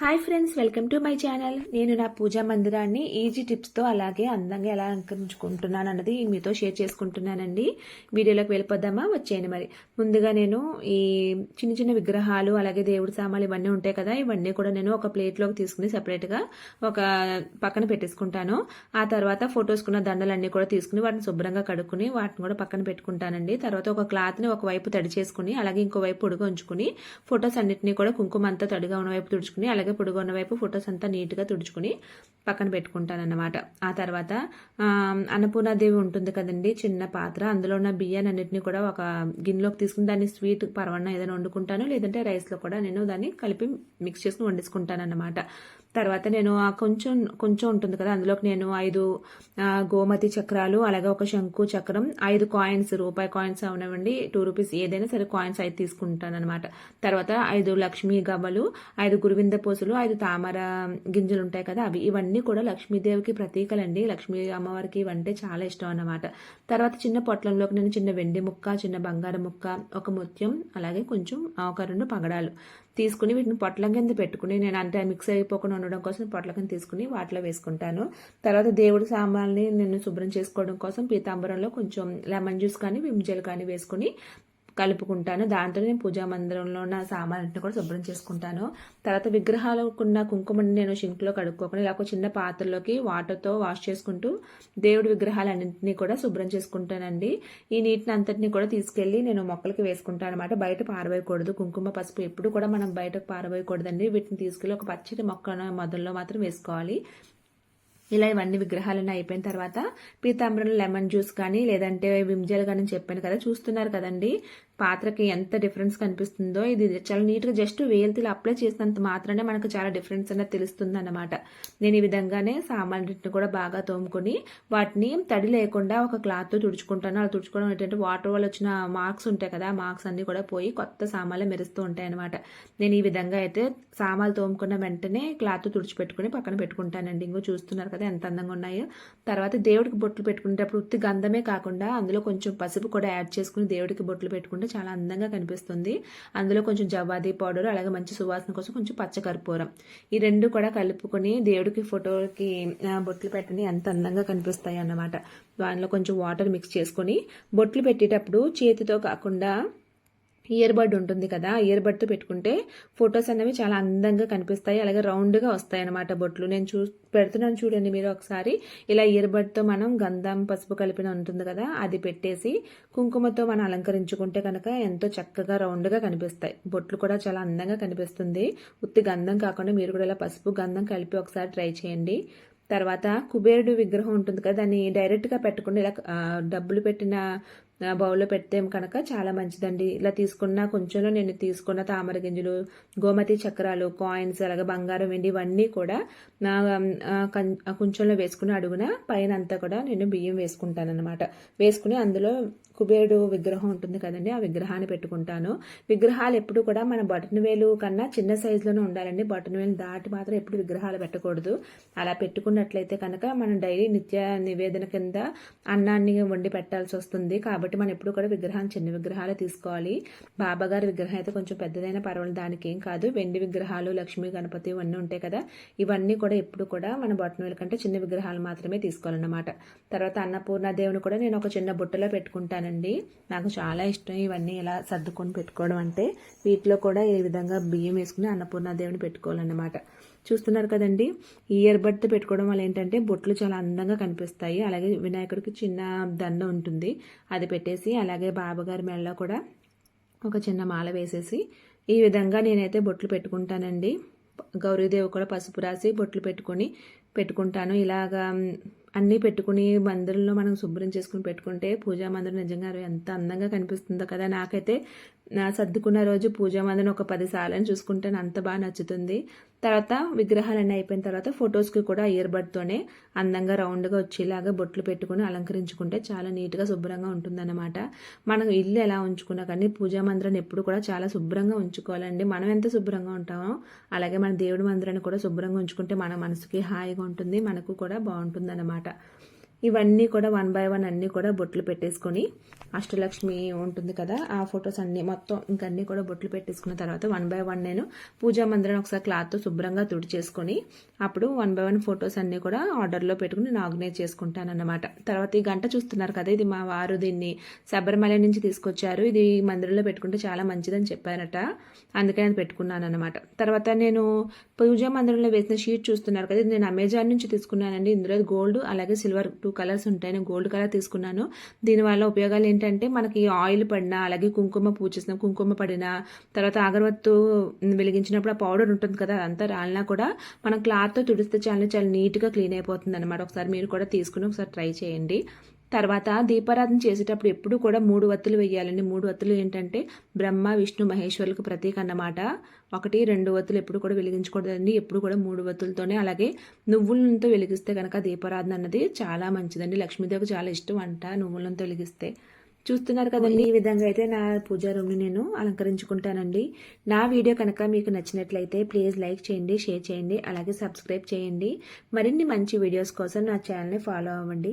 Hi friends welcome to my channel నేను నా పూజా మందిరాన్ని ఈజీ టిప్స్తో అలాగే అందంగా ఎలా అలంకరించుకుంటున్నాను అన్నది మీతో షేర్ చేసుకుంటున్నానండి. వీడియోలోకి వెళ్ళిపోద్దామా వచ్చేయండి మరి. ముందుగా నేను ఈ చిన్న చిన్న విగ్రహాలు అలాగే దేవుడి సామాన్లు ఇవన్నీ ఉంటాయి కదా ఇవన్నీ కూడా నేను ఒక ప్లేట్లోకి తీసుకుని సపరేట్గా ఒక పక్కన పెట్టేసుకుంటాను. ఆ తర్వాత ఫొటోస్కున్న దండలన్నీ కూడా తీసుకుని వాటిని శుభ్రంగా కడుక్కుని వాటిని కూడా పక్కన పెట్టుకుంటానండి. తర్వాత ఒక క్లాత్ని ఒక వైపు తడి చేసుకుని అలాగే ఇంకో వైపు పొడుగు ఉంచుకుని ఫొటోస్ అన్నింటినీ కూడా కుంకుమ అంతా తడిగా ఉన్న వైపు తుడుచుకుని అలాగే పొడుగున్న వైపు ఫొటోస్ అంతా నీట్గా తుడుచుకుని పక్కన పెట్టుకుంటానన్నమాట. ఆ తర్వాత అన్నపూర్ణాదేవి ఉంటుంది కదండి చిన్న పాత్ర. అందులో ఉన్న బియ్యాన్ని కూడా ఒక గిన్నెలోకి తీసుకుని దాన్ని స్వీట్ పరవన్న ఏదైనా వండుకుంటాను. లేదంటే రైస్లో కూడా నేను దాన్ని కలిపి మిక్స్ చేసుకుని వండేసుకుంటాను అన్నమాట తర్వాత నేను ఆ కొంచెం కొంచెం ఉంటుంది కదా అందులోకి నేను ఐదు గోమతి చక్రాలు అలాగే ఒక శంకు చక్రం ఐదు కాయిన్స్ రూపాయి కాయిన్స్ అవనివ్వండి. టూ రూపీస్ ఏదైనా సరే కాయిన్స్ అయితే తీసుకుంటాను అనమాట తర్వాత ఐదు లక్ష్మీ గవ్వలు ఐదు గురువింద పూసలు ఐదు తామర గింజలు ఉంటాయి కదా అవి ఇవన్నీ కూడా లక్ష్మీదేవికి ప్రతీకలండి లక్ష్మీ అమ్మవారికి ఇవంటే చాలా ఇష్టం అన్నమాట. తర్వాత చిన్న పొట్లంలోకి నేను చిన్న వెండి ముక్క చిన్న బంగారం ముక్క ఒక ముత్యం అలాగే కొంచెం ఒక రెండు పగడాలు తీసుకుని వీటిని పొట్లం కింద పెట్టుకుని నేను అంటే మిక్స్ అయిపోకుండా ఉండడం కోసం పొట్లకని తీసుకుని వాటిలో వేసుకుంటాను. తర్వాత దేవుడి సామాన్ని నేను శుభ్రం చేసుకోవడం కోసం పీతాంబరంలో కొంచెం లెమన్ జ్యూస్ కానీ విమ్ జెల్ కానీ వేసుకుని కలుపుకుంటాను. దాంతో నేను పూజా మందిరంలో ఉన్న సామాన్లన్నీ కూడా శుభ్రం చేసుకుంటాను. తర్వాత విగ్రహాలకున్న కుంకుమని నేను షింక్లో కడుక్కోకుండా ఇలా ఒక చిన్న పాత్రలోకి వాటర్తో వాష్ చేసుకుంటూ దేవుడి విగ్రహాలన్నింటినీ కూడా శుభ్రం చేసుకుంటానండి. ఈ నీటిని అంతటిని కూడా తీసుకెళ్ళి నేను మొక్కలకి వేసుకుంటాను అనమాట బయట పారవేయకూడదు కుంకుమ పసుపు ఎప్పుడు కూడా మనం బయటకు పారవేయకూడదండి వీటిని తీసుకెళ్ళి ఒక పచ్చటి మొక్క మొదల్లో మాత్రం వేసుకోవాలి. ఇలా ఇవన్నీ విగ్రహాలన్నీ అయిపోయిన తర్వాత పీతాంబరంలో లెమన్ జ్యూస్ కానీ లేదంటే విమ్జల్ కానీ చెప్పాను కదా చూస్తున్నారు కదండి. పాత్రకి ఎంత డిఫరెన్స్ కనిపిస్తుందో ఇది చాలా నీట్గా జస్ట్ వేలుతిలో అప్లై చేసినంత మాత్రమే మనకు చాలా డిఫరెన్స్ అనేది తెలుస్తుంది అన్నమాట నేను ఈ విధంగానే సామాన్లన్నింటిని కూడా బాగా తోముకొని వాటిని తడి లేకుండా ఒక క్లాత్తో తుడుచుకుంటాను. అలా తుడుచుకోవడం ఏంటంటే వాటర్ వల్ల వచ్చిన మార్క్స్ ఉంటాయి కదా మార్క్స్ అన్నీ కూడా పోయి కొత్త సామాన్లు మెరుస్తూ ఉంటాయి అనమాట నేను ఈ విధంగా అయితే సామాన్లు తోముకున్న వెంటనే క్లాత్ తుడిచిపెట్టుకుని పక్కన పెట్టుకుంటానండి. ఇంకో చూస్తున్నారు కదా ఎంత అందంగా ఉన్నాయో. తర్వాత దేవుడికి బొట్లు పెట్టుకునేటప్పుడు ఉత్తి గంధమే కాకుండా అందులో కొంచెం పసుపు కూడా యాడ్ చేసుకుని దేవుడికి బొట్లు పెట్టుకుంటే చాలా అందంగా కనిపిస్తుంది. అందులో కొంచెం జవాది పౌడర్ అలాగే మంచి సువాసన కోసం కొంచెం పచ్చకర్పూరం ఈ రెండు కూడా కలుపుకొని దేవుడికి ఫోటోకి బొట్లు పెట్టని ఎంత అందంగా కనిపిస్తాయి అన్నమాట దానిలో కొంచెం వాటర్ మిక్స్ చేసుకొని బొట్లు పెట్టేటప్పుడు చేతితో కాకుండా ఇయర్ బడ్ ఉంటుంది కదా ఇయర్ బడ్తో పెట్టుకుంటే ఫొటోస్ అనేవి చాలా అందంగా కనిపిస్తాయి అలాగే రౌండ్గా వస్తాయి అనమాట బొట్లు. నేను చూ పెడుతున్నాను చూడండి మీరు ఒకసారి. ఇలా ఇయర్ బడ్తో మనం గంధం పసుపు కలిపిన ఉంటుంది కదా అది పెట్టేసి కుంకుమతో మనం అలంకరించుకుంటే కనుక ఎంతో చక్కగా రౌండ్గా కనిపిస్తాయి. బొట్లు కూడా చాలా అందంగా కనిపిస్తుంది. ఉత్తి గంధం కాకుండా మీరు కూడా ఇలా పసుపు గంధం కలిపి ఒకసారి ట్రై చేయండి. తర్వాత కుబేరుడు విగ్రహం ఉంటుంది కదా దాన్ని డైరెక్ట్గా పెట్టకుండా ఇలా డబ్బులు పెట్టిన బౌల్లో పెడితే కనుక చాలా మంచిదండి. ఇలా తీసుకున్న కొంచెంలో నేను తీసుకున్న తామర గింజలు గోమతి చక్రాలు కాయిన్స్ అలాగే బంగారం వెండి ఇవన్నీ కూడా నా కం- కొంచెంలో వేసుకుని అడుగున పైన అంతా కూడా నేను బియ్యం వేసుకుంటాను అనమాట వేసుకుని అందులో కుబేరుడు విగ్రహం ఉంటుంది కదండి ఆ విగ్రహాన్ని పెట్టుకుంటాను. విగ్రహాలు ఎప్పుడు కూడా మన బటన్ వేలు కన్నా చిన్న సైజులోనే ఉండాలండి. బటన్ వేలు దాటి మాత్రం ఎప్పుడు విగ్రహాలు పెట్టకూడదు. అలా పెట్టుకున్నట్లయితే కనుక మనం డైలీ నిత్య నివేదన కింద అన్నాన్ని వండి పెట్టాల్సి వస్తుంది. కాబట్టి మనం ఎప్పుడు కూడా విగ్రహం చిన్న విగ్రహాలు తీసుకోవాలి. బాబాగారి విగ్రహం అయితే కొంచెం పెద్దదైన పర్వాలేదు దానికి ఏం కాదు. వెండి విగ్రహాలు లక్ష్మీ గణపతి ఇవన్నీ ఉంటాయి కదా. ఇవన్నీ కూడా ఎప్పుడు కూడా మన బొట్టనవేల కంటే చిన్న విగ్రహాలు మాత్రమే తీసుకోవాలన్నమాట. తర్వాత అన్నపూర్ణ దేవుని కూడా నేను ఒక చిన్న బుట్టలో పెట్టుకుంటానండి. నాకు చాలా ఇష్టం ఇవన్నీ ఇలా సర్దుకొని పెట్టుకోవడం అంటే. వీటిలో కూడా ఈ విధంగా బియ్యం వేసుకుని అన్నపూర్ణ దేవుని పెట్టుకోవాలన్నమాట. చూస్తున్నారు కదండి. ఇయర్ బడ్స్ పెట్టుకోవడం వల్ల ఏంటంటే బొట్లు చాలా అందంగా కనిపిస్తాయి. అలాగే వినాయకుడికి చిన్న దండ ఉంటుంది. అది పెట్టేసి అలాగే బాబాగారి మెడలో కూడా ఒక చిన్న మాల వేసేసి ఈ విధంగా నేనైతే బొట్లు పెట్టుకుంటానండి. గౌరీదేవి కూడా పసుపు రాసి బొట్లు పెట్టుకొని పెట్టుకుంటాను. ఇలాగా అన్నీ పెట్టుకుని మందిరంలో మనం శుభ్రం చేసుకుని పెట్టుకుంటే పూజా మందిరం నిజంగా ఎంత అందంగా కనిపిస్తుందో కదా. నాకైతే నా సర్దుకున్న రోజు పూజా మందిరం ఒక పది సార్లు చూసుకుంటే అంత బాగా నచ్చుతుంది. తర్వాత విగ్రహాలన్నీ అయిపోయిన తర్వాత ఫొటోస్కి కూడా ఇయర్బడ్తోనే అందంగా రౌండ్గా వచ్చేలాగా బొట్లు పెట్టుకుని అలంకరించుకుంటే చాలా నీట్గా శుభ్రంగా ఉంటుందన్నమాట. మనం ఇల్లు ఎలా ఉంచుకున్నా కానీ పూజా మందిరాన్ని ఎప్పుడు కూడా చాలా శుభ్రంగా ఉంచుకోవాలండి. మనం ఎంత శుభ్రంగా ఉంటామో అలాగే మన దేవుడి మందిరాన్ని కూడా శుభ్రంగా ఉంచుకుంటే మన మనసుకి హాయిగా ఉంటుంది మనకు కూడా బాగుంటుంది అనమాట ఇవన్నీ కూడా వన్ బై వన్ అన్నీ కూడా బొట్లు పెట్టేసుకొని అష్టలక్ష్మి ఉంటుంది కదా ఆ ఫొటోస్ అన్నీ మొత్తం ఇంకన్నీ కూడా బొట్లు పెట్టేసుకున్న తర్వాత వన్ బై వన్ నేను పూజా మందిరం ఒకసారి క్లాత్తో శుభ్రంగా తుడిచేసుకొని అప్పుడు వన్ బై వన్ ఫొటోస్ అన్నీ కూడా ఆర్డర్లో పెట్టుకుని నేను ఆర్గనైజ్ చేసుకుంటాను అన్నమాట తర్వాత ఈ గంట చూస్తున్నారు కదా ఇది మా వారు దీన్ని శబరిమల నుంచి తీసుకొచ్చారు. ఇది మందిరంలో పెట్టుకుంటే చాలా మంచిదని చెప్పారట. అందుకని అది పెట్టుకున్నాను అనమాట తర్వాత నేను పూజా మందిరంలో వేసిన షీట్ చూస్తున్నారు కదా ఇది నేను అమెజాన్ నుంచి తీసుకున్నానండి. ఇందులో గోల్డ్ అలాగే సిల్వర్ టూ కలర్స్ ఉంటాయి. నేను గోల్డ్ కలర్ తీసుకున్నాను. దీనివల్ల ఉపయోగాలు ఏంటంటే మనకి ఆయిల్ పడినా అలాగే కుంకుమ పూజ చేసిన కుంకుమ పడినా తర్వాత అగరవత్తు వెలిగించినప్పుడు ఆ పౌడర్ ఉంటుంది కదా అదంతా రాలినా కూడా మనం క్లాత్తో తుడిస్తే చాలా చాలా నీట్గా క్లీన్ అయిపోతుంది అనమాట ఒకసారి మీరు కూడా తీసుకుని ఒకసారి ట్రై చేయండి. తర్వాత దీపారాధన చేసేటప్పుడు ఎప్పుడు కూడా మూడు వత్తులు వేయాలండి మూడు వత్తులు ఏంటంటే బ్రహ్మ విష్ణు మహేశ్వరులకు ప్రతీక అన్నమాట. ఒకటి రెండు వత్తులు ఎప్పుడు కూడా వెలిగించకూడదండి. ఎప్పుడు కూడా మూడు వత్తులతోనే. అలాగే నువ్వులతో వెలిగిస్తే కనుక దీపారాధన అన్నది చాలా మంచిదండి. లక్ష్మీదేవికి చాలా ఇష్టం అంట నువ్వులతో వెలిగిస్తే. చూస్తున్నారు కదండి? ఈ విధంగా అయితే నా పూజా రూమ్ని నేను అలంకరించుకుంటానండి. నా వీడియో కనుక మీకు నచ్చినట్లయితే ప్లీజ్ లైక్ చేయండి షేర్ చేయండి అలాగే సబ్స్క్రైబ్ చేయండి. మరిన్ని మంచి వీడియోస్ కోసం నా ఛానల్ని ఫాలో అవ్వండి.